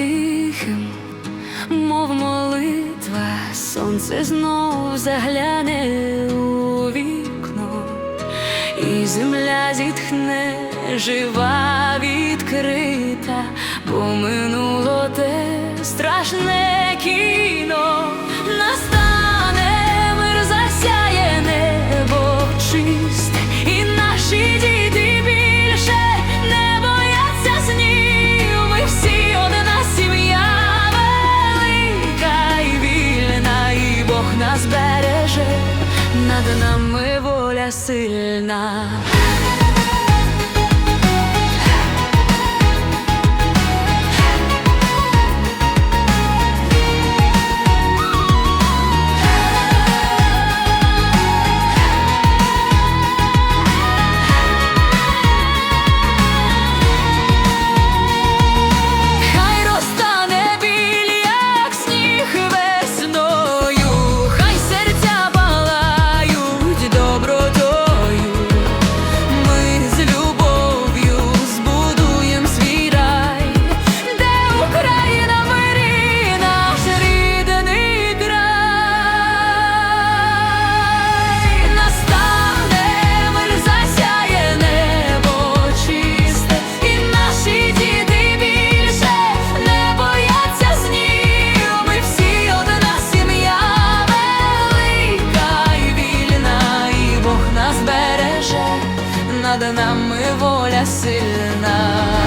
тихим, мов молитва, сонце знову загляне у вікно, і земля зітхне жива, відкрита, бо минуло те страшне кіно. нас береже, над нами воля сильна. береже, над нами воля сильна.